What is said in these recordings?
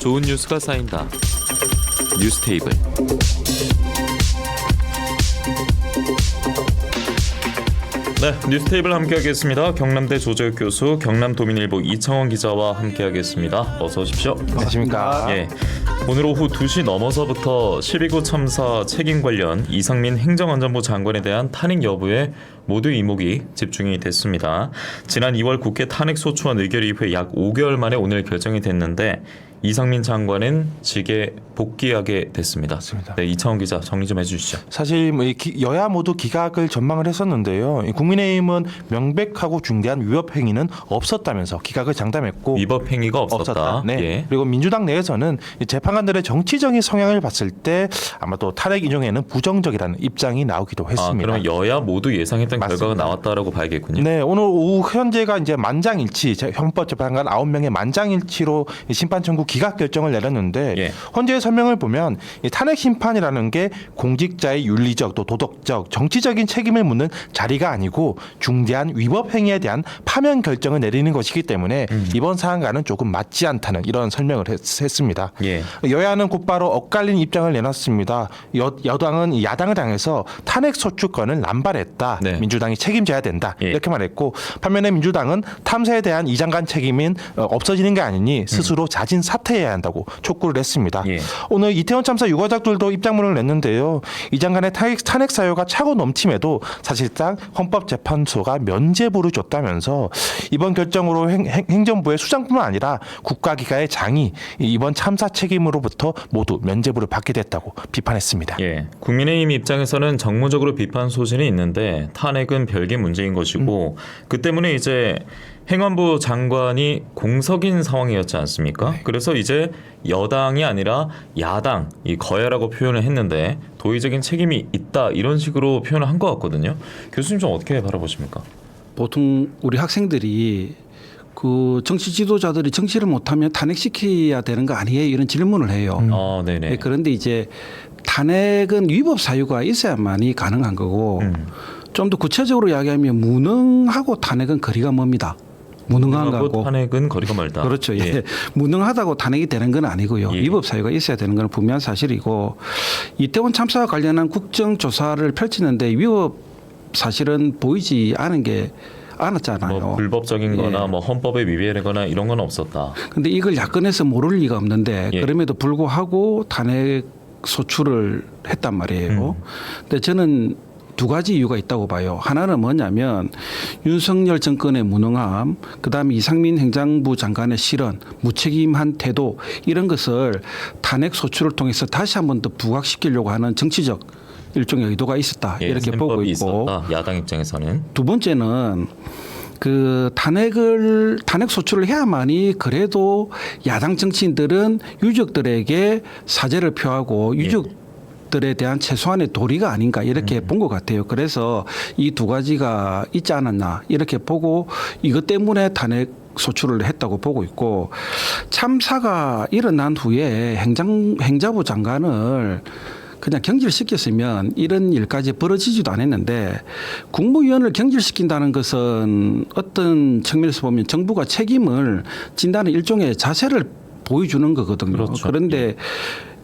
좋은 뉴스가 쌓인다. 뉴스 테이블. 네, 뉴스테이블 함께하겠습니다. 경남대 조재욱 교수, 경남도민일보 이창원 기자와 함께하겠습니다. 어서 오십시오. 안녕하십니까. 예, 오늘 오후 2시 넘어서부터 12구 참사 책임 관련 이상민 행정안전부 장관에 대한 탄핵 여부에 모두 이목이 집중이 됐습니다. 지난 2월 국회 탄핵 소추안 의결 이후에 약 5개월 만에 오늘 결정이 됐는데 이상민 장관은 직에 복귀하게 됐습니다. 맞습니다. 네, 이창원 기자 정리 좀 해주시죠. 사실 뭐 이 기- 여야 모두 기각을 전망을 했었는데요. 이 국민의힘은 명백하고 중대한 위법 행위는 없었다면서 기각을 장담했고 위법 행위가 없었다. 네. 예. 그리고 민주당 내에서는 이 재판관들의 정치적인 성향을 봤을 때 아마 또 탄핵 인용에는 부정적이라는 입장이 나오기도 아, 했습니다. 그러면 여야 모두 예상했던 맞습니다. 결과가 나왔다라고 봐야겠군요. 네, 오늘 오후 현재가 이제 만장일치 제- 형법재판관 9명의 만장일치로 이 심판 청구 기각 결정을 내렸는데 예. 헌재의 설명을 보면 이 탄핵 심판이라는 게 공직자의 윤리적 또 도덕적 정치적인 책임을 묻는 자리가 아니고 중대한 위법 행위에 대한 파면 결정을 내리는 것이기 때문에 음. 이번 사안과는 조금 맞지 않다는 이런 설명을 했, 습니다 예. 여야는 곧바로 엇갈린 입장을 내놨습니다. 여, 여당은 이 야당을 향해서 탄핵 소추권을 남발했다. 네. 민주당이 책임져야 된다. 예. 이렇게 말했고 반면에 민주당은 탐사에 대한 이 장관 책임은 어, 없어지는 게 아니니 스스로 자진 사퇴 해야 한다고 촉구를 했습니다. 예. 오늘 이태원 참사 유가족들도 입장문을 냈는데요. 이 장관의 탄핵, 탄핵 사유가 차고 넘침에도 사실상 헌법재판소가 면죄부를 줬다면서 이번 결정으로 행, 행, 정부의 수장뿐만 아니라 국가기관의 장이 이번 참사 책임으로부터 모두 면죄부를 받게 됐다고 비판했습니다. 예. 국민의힘 입장에서는 정무적으로 비판 소신이 있는데 탄핵은 별개 문제인 것이고 그 때문에 이제 행안부 장관이 공석인 상황이었지 않습니까? 그래서 이제 여당이 아니라 야당 이 거야라고 표현을 했는데 도의적인 책임이 있다 이런 식으로 표현을 한 것 같거든요. 교수님 좀 어떻게 바라보십니까? 보통 우리 학생들이 그 정치 지도자들이 정치를 못하면 탄핵시켜야 되는 거 아니에요? 이런 질문을 해요. 아, 네네. 네, 그런데 이제 탄핵은 위법 사유가 있어야만이 가능한 거고 음. 좀더 구체적으로 이야기하면 무능하고 탄핵은 거리가 멉니다. 무능한 거고 탄핵은 거리가 멀다. 그렇죠. 예. 무능하다고 탄핵이 되는 건 아니고요. 예. 위법 사유가 있어야 되는 건 분명한 사실이고 이태원 참사와 관련한 국정 조사를 펼치는데 위법 사실은 보이지 않은 게 않았잖아요. 뭐 불법적인거나 예. 뭐 헌법에 위배되거나 이런 건 없었다. 근데 이걸 야권에서 모를 리가 없는데 예. 그럼에도 불구하고 탄핵 소추를 했단 말이에요. 음. 근데 저는 두 가지 이유가 있다고 봐요. 하나는 뭐냐면 윤석열 정권의 무능함, 그다음에 이상민 행정부 장관의 실언, 무책임한 태도 이런 것을 탄핵 소추를 통해서 다시 한 번 더 부각시키려고 하는 정치적 일종의 의도가 있었다 예, 이렇게 보고 있고 있었다. 야당 입장에서는 두 번째는 그 탄핵을 탄핵 소추를 해야만이 그래도 야당 정치인들은 유족들에게 사죄를 표하고 유족 들에 대한 최소한의 도리가 아닌가 이렇게 본것 같아요. 그래서 이 두 가지가 있지 않았나 이렇게 보고 이것 때문에 탄핵 소추를 했다고 보고 있고 참사가 일어난 후에 행정 행자부 장관을 그냥 경질시켰으면 이런 일까지 벌어지지도 않았는데 국무위원을 경질시킨다는 것은 어떤 측면에서 보면 정부가 책임을 진다는 일종의 자세를 보여주는 거거든요. 그렇죠. 그런데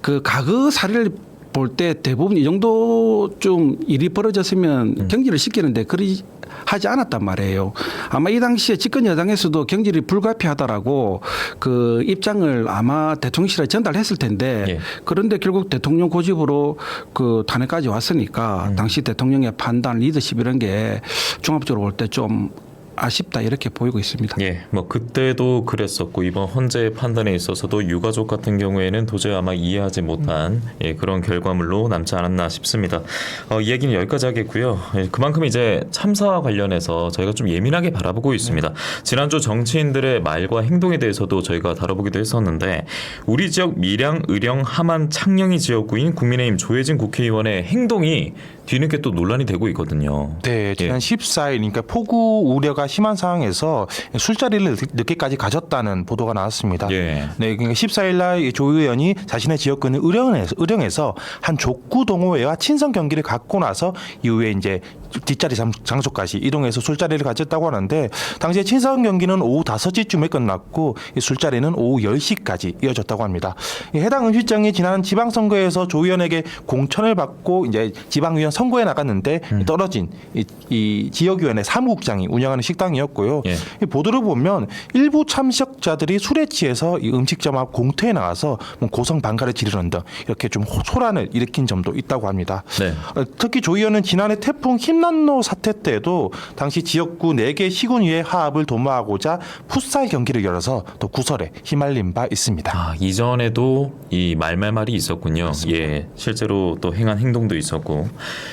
그 과거 사례를 볼 때 대부분 이 정도 좀 일이 벌어졌으면 경질을 시키는데 그리 하지 않았단 말이에요. 아마 이 당시에 집권 여당에서도 경질이 불가피하다라고 그 입장을 아마 대통령실에 전달했을 텐데 예. 그런데 결국 대통령 고집으로 그 탄핵까지 왔으니까 당시 대통령의 판단, 리더십 이런 게 종합적으로 볼 때 좀 아쉽다 이렇게 보이고 있습니다. 예, 뭐 그때도 그랬었고 이번 헌재의 판단에 있어서도 유가족 같은 경우에는 도저히 아마 이해하지 못한 예, 그런 결과물로 남지 않았나 싶습니다. 어, 이 얘기는 여기까지 하겠고요. 예, 그만큼 이제 참사와 관련해서 저희가 좀 예민하게 바라보고 있습니다. 지난주 정치인들의 말과 행동에 대해서도 저희가 다뤄보기도 했었는데 우리 지역 밀양, 의령, 함안, 창녕이 지역구인 국민의힘 조혜진 국회의원의 행동이 뒤늦게 또 논란이 되고 있거든요. 네, 지난 예. 14일, 그러니까 폭우 우려가 심한 상황에서 술자리를 늦- 늦게까지 가졌다는 보도가 나왔습니다. 예. 네, 그러니까 14일 날 조 의원이 자신의 지역구는 의령에서, 의령에서 한 족구 동호회와 친선 경기를 갖고 나서 이후에 이제 뒷자리 장- 장소까지 이동해서 술자리를 가졌다고 하는데 당시에 친선 경기는 오후 5시쯤에 끝났고 이 술자리는 오후 10시까지 이어졌다고 합니다. 이 해당 음식장이 지난 지방선거에서 조 의원에게 공천을 받고 이제 지방의원 선거에 나갔는데 떨어진 이, 이 지역위원회 사무국장이 운영하는 식당이었고요. 예. 이 보도를 보면 일부 참석자들이 술에 취해서 이 음식점 앞 공터에 나가서 뭐 고성 방가를 지르는 등 이렇게 좀 호- 소란을 일으킨 점도 있다고 합니다. 네. 어, 특히 조 의원은 지난해 태풍 힘난로 사태 때도 당시 지역구 4개 시군위의 화합을 도모하고자 풋살 경기를 열어서 또 구설에 휘말린 바 있습니다. 아, 이전에도 이 말말말이 있었군요. 예, 실제로 또 행한 행동도 있었고.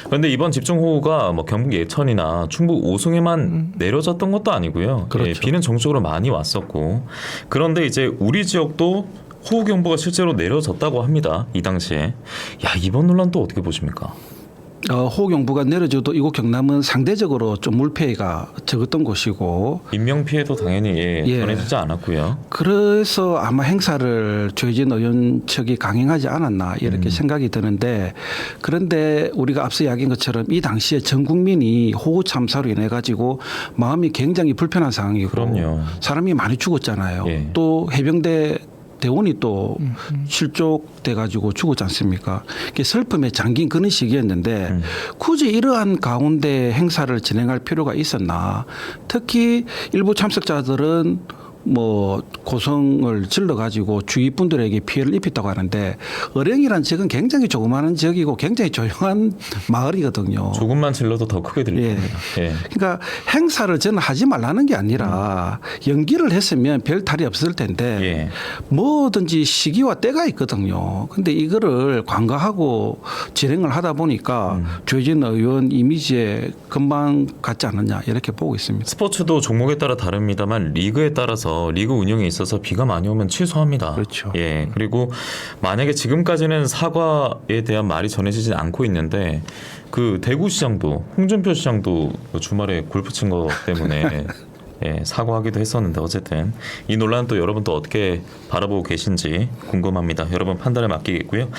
그런데 이번 집중호우가 뭐 경북 예천이나 충북 오송에만 내려졌던 것도 아니고요. 그렇죠. 예, 비는 전국적으로 많이 왔었고. 그런데 이제 우리 지역도 호우 경보가 실제로 내려졌다고 합니다. 이 당시에. 야, 이번 논란 또 어떻게 보십니까? 어, 호경부가 내려져도 이곳 경남은 상대적으로 좀 물피해가 적었던 곳이고 인명 피해도 당연히 예, 예. 전해지지 않았고요. 그래서 아마 행사를 조혜진 의원 측이 강행하지 않았나 이렇게 음. 생각이 드는데 그런데 우리가 앞서 이야기한 것처럼 이 당시에 전 국민이 호우 참사로 인해 가지고 마음이 굉장히 불편한 상황이고 그럼요. 사람이 많이 죽었잖아요. 예. 또 해병대 대원이 또 실족돼 가지고 죽었지 않습니까? 이게 슬픔에 잠긴 그런 시기였는데 음. 굳이 이러한 가운데 행사를 진행할 필요가 있었나? 특히 일부 참석자들은 뭐 고성을 질러 가지고 주위 분들에게 피해를 입혔다고 하는데 어령이란 지역은 굉장히 조그마한 지역이고 굉장히 조용한 마을이거든요. 조금만 질러도 더 크게 들릴 예. 예. 그러니까 행사를 저는 하지 말라는 게 아니라 연기를 했으면 별 탈이 없을 텐데 예. 뭐든지 시기와 때가 있거든요. 근데 이거를 관가하고 진행을 하다 보니까 음. 조혜진 의원 이미지에 금방 갔지 않느냐 이렇게 보고 있습니다. 스포츠도 종목에 따라 다릅니다만 리그에 따라서 리그 운영에 있어서 비가 많이 오면 취소합니다. 그렇죠. 예. 그리고 만약에 지금까지는 사과에 대한 말이 전해지지 않고 있는데 그 대구 시장도 홍준표 시장도 그 주말에 골프 친 거 때문에 예, 사과하기도 했었는데 어쨌든 이 논란 또 여러분 또 어떻게 바라보고 계신지 궁금합니다. 여러분 판단에 맡기겠고요.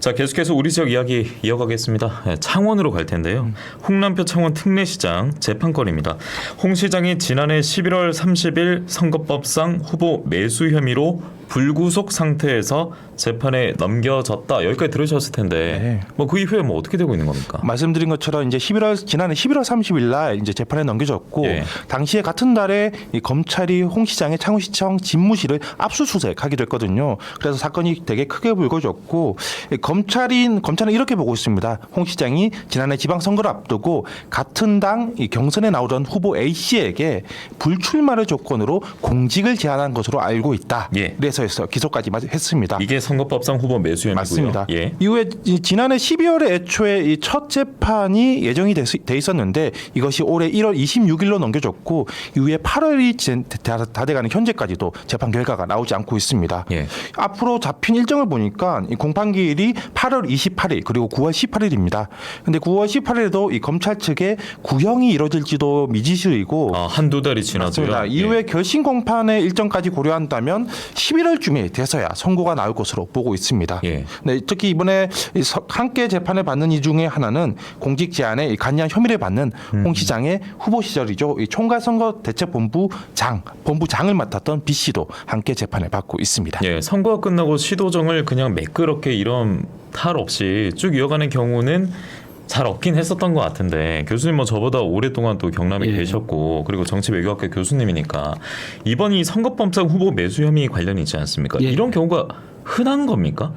자 계속해서 우리 지역 이야기 이어가겠습니다. 예, 창원으로 갈 텐데요. 홍남표 창원 특례시장 재판권입니다. 홍 시장이 지난해 11월 30일 선거법상 후보 매수 혐의로 불구속 상태에서 재판에 넘겨졌다. 여기까지 들으셨을 텐데 네. 뭐그 이후에 뭐 어떻게 되고 있는 겁니까? 말씀드린 것처럼 이제 11월 지난해 11월 30일 날 이제 재판에 넘겨졌고 예. 당시에 같은 달에 이 검찰이 홍 시장의 창원시청 집무실을 압수수색하기도 했거든요. 그래서 사건이 되게 크게 불거졌고 이 검찰인 검찰은 이렇게 보고 있습니다. 홍 시장이 지난해 지방선거를 앞두고 같은 당 이 경선에 나오던 후보 A 씨에게 불출마를 조건으로 공직을 제안한 것으로 알고 있다. 예. 그래서 해서 기소까지 했습니다. 이게 선거법상 후보 매수 혐의고요. 맞습니다. 예. 이후에 이 지난해 12월에 애초에 이 첫 재판이 예정이 돼, 돼 있었는데 이것이 올해 1월 26일로 넘겨졌고 이후에 8월이 다, 다 돼가는 현재까지도 재판 결과가 나오지 않고 있습니다. 예. 앞으로 잡힌 일정을 보니까 이 공판 기일이 8월 28일 그리고 9월 18일입니다. 근데 9월 18일에도 이 검찰 측에 구형이 이뤄질지도 미지수이고 아, 한두 달이 지나도요. 맞습니다. 이후에 결심 공판의 일정까지 고려한다면 11월 쯤에 돼서야 선고가 나올 것으로 보고 있습니다. 예. 네, 특히 이번에 함께 재판을 받는 이 중에 하나는 공직 제한의 이 간이한 혐의를 받는 음. 홍 시장의 후보 시절이죠. 이 총괄선거 대책본부 장, 본부장을 맡았던 B 씨도 함께 재판을 받고 있습니다. 예, 선거가 끝나고 시도정을 그냥 매끄럽게 이런 탈 없이 쭉 이어가는 경우는 잘 없긴 했었던 것 같은데 교수님 뭐 저보다 오랫동안 또 경남에 예. 계셨고 그리고 정치외교학과 교수님이니까 이번 이 선거법상 후보 매수 혐의 관련이 있지 않습니까? 예. 이런 경우가 흔한 겁니까?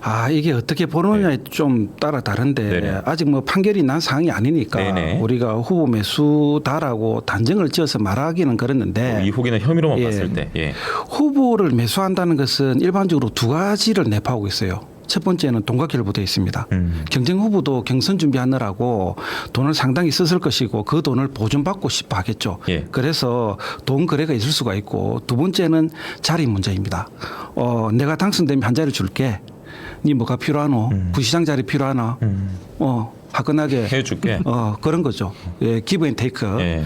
아 이게 어떻게 보느냐에 좀 따라 다른데 네. 네네. 아직 뭐 판결이 난 사항이 아니니까 네네. 우리가 후보 매수다라고 단정을 지어서 말하기는 그랬는데 이 혹이나 혐의로만 예. 봤을 때 예. 후보를 매수한다는 것은 일반적으로 두 가지를 내포하고 있어요. 첫 번째는 돈과 결부 되어 있습니다. 음. 경쟁 후보도 경선 준비하느라고 돈을 상당히 썼을 것이고 그 돈을 보존받고 싶어 하겠죠. 예. 그래서 돈 거래가 있을 수가 있고 두 번째는 자리 문제입니다. 어, 내가 당선되면 한 자리 줄게. 니 뭐가 필요하노? 음. 부시장 자리 필요하나? 음. 어, 화끈하게 해줄게. 어 그런 거죠. 예, 기브 앤 테이크. 예.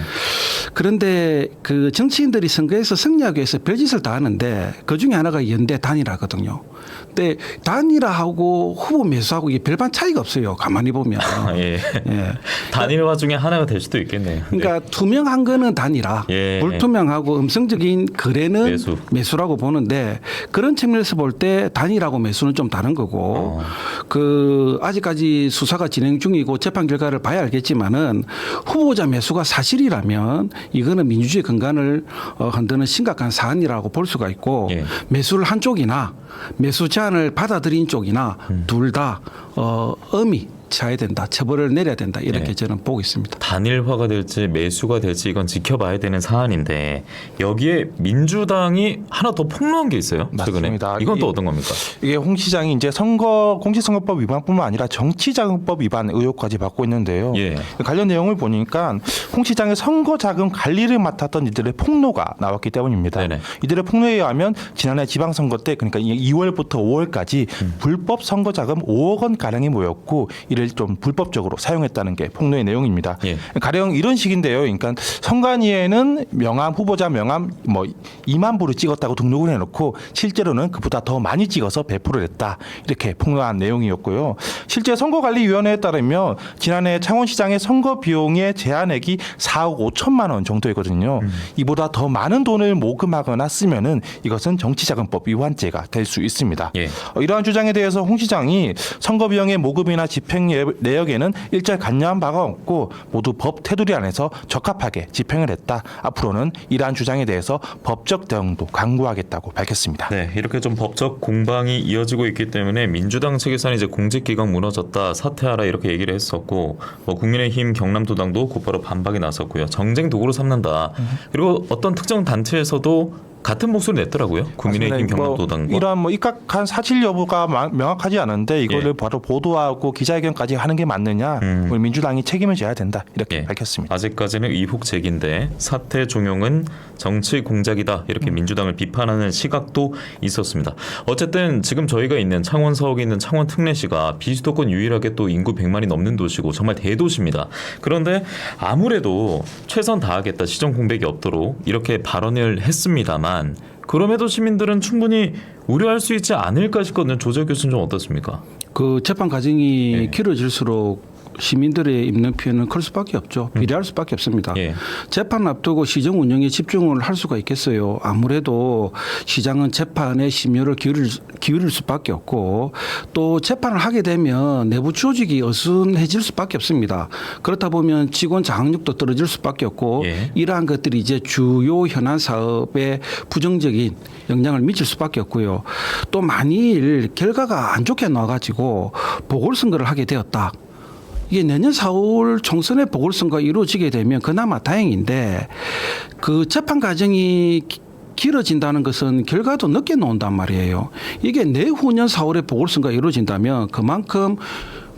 그런데 그 정치인들이 선거에서 승리하기 위해서 별짓을 다 하는데 그 중에 하나가 연대 단일화거든요. 근데 단일화하고 후보 매수하고 이게 별반 차이가 없어요. 가만히 보면. 아, 예. 예. 단일화 중에 하나가 될 수도 있겠네요. 그러니까 투명한 거는 단일화, 예. 불투명하고 음성적인 거래는 매수. 매수. 라고 보는데 그런 측면에서 볼 때 단일하고 매수는 좀 다른 거고 그 아직까지 수사가 진행 중이고 재판 결과를 봐야 알겠지만은 후보자 매수가 사실이라면 이거는 민주주의 근간을 어, 흔드는 심각한 사안이라고 볼 수가 있고 예. 매수를 한 쪽이나 매수 제안을 받아들인 쪽이나 둘다 어, 쳐야 된다, 처벌을 내려야 된다 이렇게 예. 저는 보고 있습니다. 단일화가 될지 매수가 될지 이건 지켜봐야 되는 사안인데 여기에 민주당이 하나 더 폭로한 게 있어요. 최근에 맞습니다. 이건 또 이- 어떤 겁니까? 이게 홍 시장이 이제 선거 공직선거법 위반뿐만 아니라 정치자금법 위반 의혹까지 받고 있는데요. 예. 관련 내용을 보니까 홍 시장의 선거 자금 관리를 맡았던 이들의 폭로가 나왔기 때문입니다. 네네. 이들의 폭로에 의하면 지난해 지방선거 때 그러니까 2월부터 5월까지 음. 불법 선거 자금 5억 원 가량이 모였고 이를 좀 불법적으로 사용했다는 게 폭로의 내용입니다. 예. 가령 이런 식인데요. 그러니까 선관위에는 명함 후보자 명함 뭐 2만 부를 찍었다고 등록을 해놓고 실제로는 그보다 더 많이 찍어서 배포를 했다 이렇게 폭로한 내용이었고요. 실제 선거관리위원회에 따르면 지난해 창원시장의 선거 비용의 제한액이 4억 5천만 원 정도이거든요. 이보다 더 많은 돈을 모금하거나 쓰면은 이것은 정치자금법 위반죄가 될 수 있습니다. 예. 어, 이러한 주장에 대해서 홍 시장이 선거 비용의 모금이나 집행 예- 내역에는 일절 관여한 바가 없고 모두 법 테두리 안에서 적합하게 집행을 했다. 앞으로는 이러한 주장에 대해서 법적 대응도 강구하겠다고 밝혔습니다. 네, 이렇게 좀 법적 공방이 이어지고 있기 때문에 민주당 측에서는 이제 공직기강 무너졌다, 사퇴하라 이렇게 얘기를 했었고, 뭐 국민의힘 경남도당도 곧바로 반박에 나섰고요. 정쟁 도구로 삼는다. 그리고 어떤 특정 단체에서도 같은 목소리 냈더라고요. 국민의힘 맞습니다. 뭐 경남도당과. 이러한 뭐 입각한 사실 여부가 마- 명확하지 않은데 이거를 예. 바로 보도하고 기자회견까지 하는 게 맞느냐? 음. 우리 민주당이 책임을 져야 된다 이렇게 예. 밝혔습니다. 아직까지는 의혹 제기인데 사태 종용은 정치 공작이다 이렇게 음. 민주당을 비판하는 시각도 있었습니다. 어쨌든 지금 저희가 있는 창원 서울에 있는 창원 특례시가 비수도권 유일하게 또 인구 100만이 넘는 도시고 정말 대도시입니다. 그런데 아무래도 최선 다하겠다 시정 공백이 없도록 이렇게 발언을 했습니다만 그럼에도 시민들은 충분히 우려할 수 있지 않을까 싶거든요. 조재 교수는 좀 어떻습니까? 그 재판 과정이 예. 길어질수록 시민들의 입는 피해는 클 수밖에 없죠. 비례할 수밖에 없습니다. 예. 재판 앞두고 시정 운영에 집중을 할 수가 있겠어요. 아무래도 시장은 재판에 심혈을 기울일, 기울일 수밖에 없고 또 재판을 하게 되면 내부 조직이 어순해질 수밖에 없습니다. 그렇다 보면 직원 장악력도 떨어질 수밖에 없고 예. 이러한 것들이 이제 주요 현안 사업에 부정적인 영향을 미칠 수밖에 없고요. 또 만일 결과가 안 좋게 나와가지고 보궐선거를 하게 되었다. 이게 내년 4월 총선에 보궐선거가 이루어지게 되면 그나마 다행인데 그 재판 과정이 기- 길어진다는 것은 결과도 늦게 나온단 말이에요. 이게 내후년 4월에 보궐선거가 이루어진다면 그만큼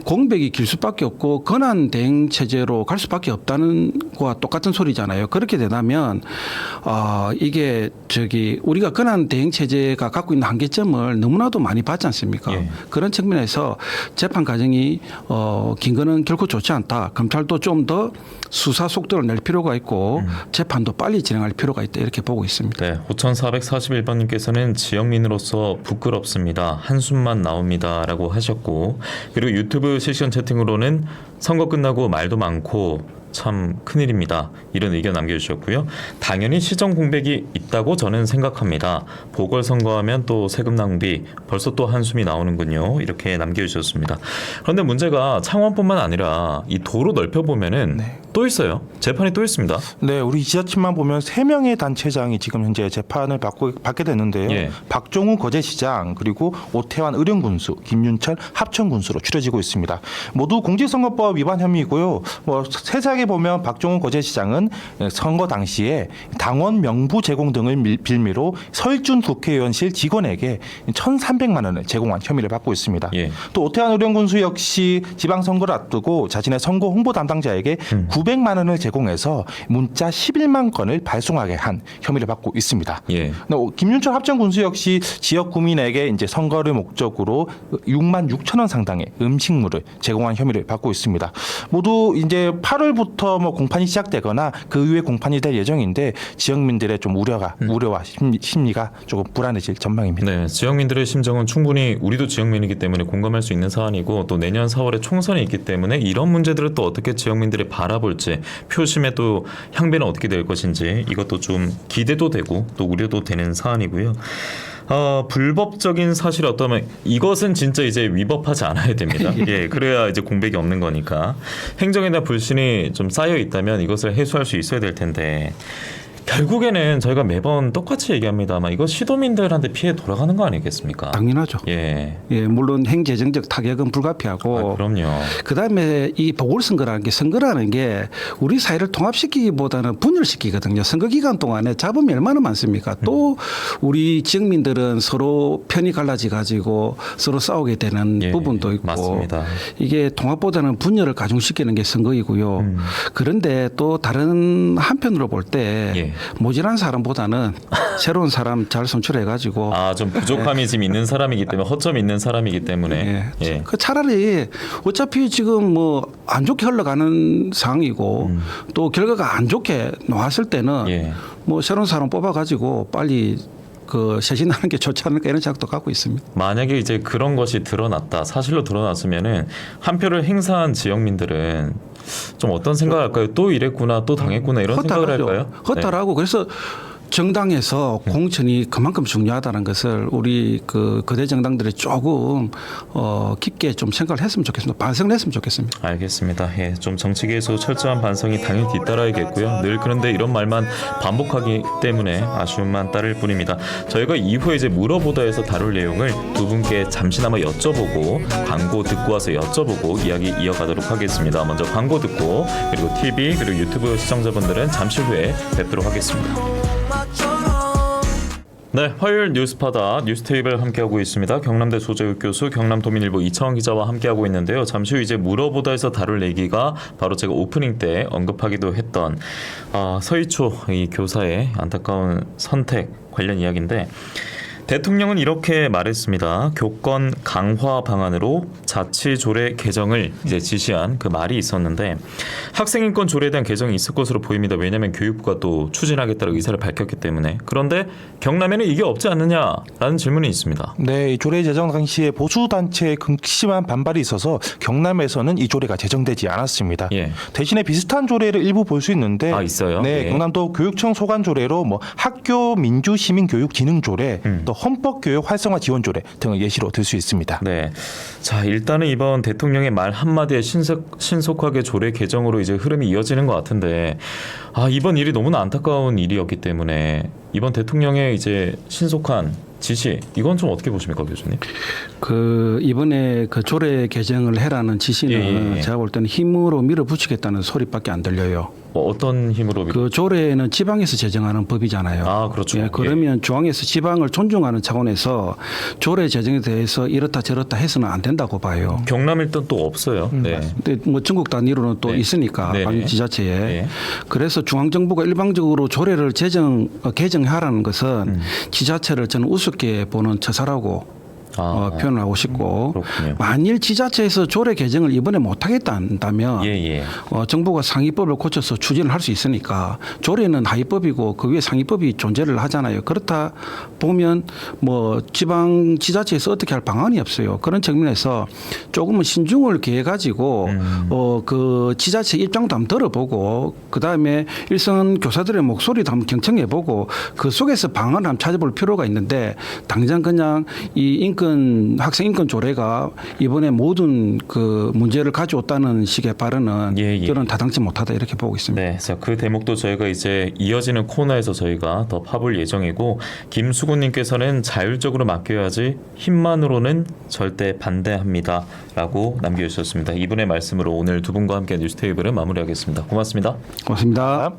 공백이 길 수밖에 없고 권한 대행 체제로 갈 수밖에 없다는 거와 똑같은 소리잖아요. 그렇게 되다면 어 이게 저기 우리가 권한 대행 체제가 갖고 있는 한계점을 너무나도 많이 봤지 않습니까? 예. 그런 측면에서 재판 과정이 어긴 거는 결코 좋지 않다. 검찰도 좀 더 수사 속도를 낼 필요가 있고 재판도 빨리 진행할 필요가 있다 이렇게 보고 있습니다. 네, 5441번님께서는 지역민으로서 부끄럽습니다. 한숨만 나옵니다라고 하셨고 그리고 유튜브 실시간 채팅으로는 선거 끝나고 말도 많고 참 큰일입니다. 이런 의견 남겨주셨고요. 당연히 시정 공백이 있다고 저는 생각합니다. 보궐선거하면 또 세금 낭비 벌써 또 한숨이 나오는군요. 이렇게 남겨주셨습니다. 그런데 문제가 창원뿐만 아니라 이 도로 넓혀보면은 또 있어요. 재판이 또 있습니다. 네, 우리 지자체만 보면 세 명의 단체장이 지금 현재 재판을 받고 받게 됐는데요. 예. 박종우 거제시장 그리고 오태환 의령군수, 김윤철 합천군수로 추려지고 있습니다. 모두 공직선거법 위반 혐의고요. 뭐 세세하게 보면 박종훈 거제시장은 선거 당시에 당원 명부 제공 등을 밀- 빌미로 서일준 국회의원실 직원에게 1,300만 원을 제공한 혐의를 받고 있습니다. 예. 또 오태환 의령군수 역시 지방선거를 앞두고 자신의 선거 홍보 담당자에게 900만 원을 제공해서 문자 11만 건을 발송하게 한 혐의를 받고 있습니다. 예. 네, 김윤철 합천군수 역시 지역 구민에게 이제 선거를 목적으로 6만 6천 원 상당의 음식물을 제공한 혐의를 받고 있습니다. 모두 이제 8월부터 뭐 공판이 시작되거나 그 이후에 공판이 될 예정인데 지역민들의 좀 우려가 우려와 심리, 심리 가 조금 불안해질 전망입니다. 네, 지역민들의 심정은 충분히 우리도 지역민이기 때문에 공감할 수 있는 사안이고 또 내년 4월에 총선이 있기 때문에 이런 문제들을 또 어떻게 지역민들이 바라볼지 표심의 또 향배는 어떻게 될 것인지 이것도 좀 기대도 되고 또 우려도 되는 사안이고요. 어, 불법적인 사실 어떠면 이것은 진짜 이제 위법하지 않아야 됩니다. 예, 그래야 이제 공백이 없는 거니까. 행정에 대한 불신이 좀 쌓여 있다면 이것을 해소할 수 있어야 될 텐데 결국에는 저희가 매번 똑같이 얘기합니다만 이거 시도민들한테 피해 돌아가는 거 아니겠습니까? 당연하죠. 예. 예, 물론 행재정적 타격은 아, 불가피하고 그럼요. 그다음에 이 보궐선거라는 게 선거라는 게 우리 사회를 통합시키기보다는 분열시키거든요. 선거 기간 동안에 잡음이 얼마나 많습니까? 또 우리 지역민들은 서로 편이 갈라져 가지고 서로 싸우게 되는 예, 부분도 있고 맞습니다. 이게 통합보다는 분열을 가중시키는 게 선거이고요. 음. 그런데 또 다른 한편으로 볼때 예. 모질한 사람보다는 새로운 사람 잘 선출해 가지고 아, 좀 부족함이 지금 있는 사람이기 때문에 허점이 있는 사람이기 때문에 예. 예. 그 차라리 어차피 지금 뭐 안 좋게 흘러가는 상황이고 또 결과가 안 좋게 나왔을 때는 음. 예. 뭐 새로운 사람 뽑아가지고 빨리 그 쇄신하는 게 좋지 않을까 이런 생각도 갖고 있습니다. 만약에 이제 그런 것이 드러났다 사실로 드러났으면은 한 표를 행사한 지역민들은 좀 어떤 생각할까요? 또 이랬구나, 또 당했구나 이런 생각을. 할까요? 네. 허탈하고 그래서 정당에서 공천이 그만큼 중요하다는 것을 우리 그 거대 정당들이 조금 어 깊게 좀 생각을 했으면 좋겠습니다. 반성을 했으면 좋겠습니다. 알겠습니다. 예, 좀 정치계에서 철저한 반성이 당연히 뒤따라야겠고요. 늘 그런데 이런 말만 반복하기 때문에 아쉬움만 따를 뿐입니다. 저희가 이후에 이제 물어보다에서 다룰 내용을 두 분께 잠시나마 여쭤보고 광고 듣고 와서 여쭤보고 이야기 이어가도록 하겠습니다. 먼저 광고 듣고 그리고 TV 그리고 유튜브 시청자분들은 잠시 후에 뵙도록 하겠습니다. 네, 화요일 뉴스파다 뉴스테이블 함께하고 있습니다. 경남대 조재욱 교수, 경남도민일보 이창원 기자와 함께하고 있는데요. 잠시 후 이제 물어보다에서 다룰 얘기가 바로 제가 오프닝 때 언급하기도 했던 아, 서희초 이 교사의 안타까운 선택 관련 이야기인데 대통령은 이렇게 말했습니다. 교권 강화 방안으로 자치 조례 개정을 이제 지시한 그 말이 있었는데 학생 인권 조례에 대한 개정이 있을 것으로 보입니다. 왜냐하면 교육부가 또 추진하겠다고 의사를 밝혔기 때문에 그런데 경남에는 이게 없지 않느냐라는 질문이 있습니다. 네, 이 조례 제정 당시에 보수 단체의 극심한 반발이 있어서 경남에서는 이 조례가 제정되지 않았습니다. 예. 대신에 비슷한 조례를 일부 볼 수 있는데 아, 있어요? 네, 예. 경남도 교육청 소관 조례로 뭐 학교 민주 시민 교육 진흥 조례, 음. 또 헌법 교육 활성화 지원 조례 등을 예시로 들 수 있습니다. 네. 자, 일단은 이번 대통령의 말 한마디에 신속, 신속하게 조례 개정으로 이제 흐름이 이어지는 것 같은데, 아, 이번 일이 너무나 안타까운 일이었기 때문에, 이번 대통령의 이제 신속한 지시, 이건 좀 어떻게 보십니까, 교수님? 그 이번에 그 조례 개정을 해라는 지시는 예, 예, 예. 제가 볼 때는 힘으로 밀어붙이겠다는 소리밖에 안 들려요. 뭐 어떤 힘으로? 밀- 그 조례는 지방에서 제정하는 법이잖아요. 아, 그렇죠. 예, 그러면 중앙에서 지방을 존중하는 차원에서 조례 제정에 대해서 이렇다 저렇다 해서는 안 된다고 봐요. 경남 일단 또 없어요. 네. 근데 뭐 전국 단위로는 또 네. 있으니까 네네. 방지자체에 네. 그래서 중앙 정부가 일방적으로 조례를 제정 어, 개정 하라는 것은 음. 지자체를 저는 우습게 보는 처사라고 아, 어, 표현을 하고 싶고 그렇군요. 만일 지자체에서 조례 개정을 이번에 못하겠다 한다면 예, 예. 어, 정부가 상위법을 고쳐서 추진을 할 수 있으니까 조례는 하위법이고 그 위에 상위법이 존재를 하잖아요. 그렇다 보면 뭐 지방 지자체에서 어떻게 할 방안이 없어요. 그런 측면에서 조금은 신중을 기해 가지고 음. 어, 그 지자체 입장도 한번 들어보고 그 다음에 일선 교사들의 목소리도 한번 경청해 보고 그 속에서 방안을 한번 찾아볼 필요가 있는데 당장 그냥 이 인권 인권 학생 인권 조례가 이번에 모든 그 문제를 가져왔다는 식의 발언은 예, 예. 저는 타당치 못하다 이렇게 보고 있습니다. 네, 자, 그 대목도 저희가 이제 이어지는 코너에서 저희가 더 파볼 예정이고 김수근님께서는 자율적으로 맡겨야지 힘만으로는 절대 반대합니다라고 남겨주셨습니다. 이분의 말씀으로 오늘 두 분과 함께 뉴스 테이블을 마무리하겠습니다. 고맙습니다. 고맙습니다.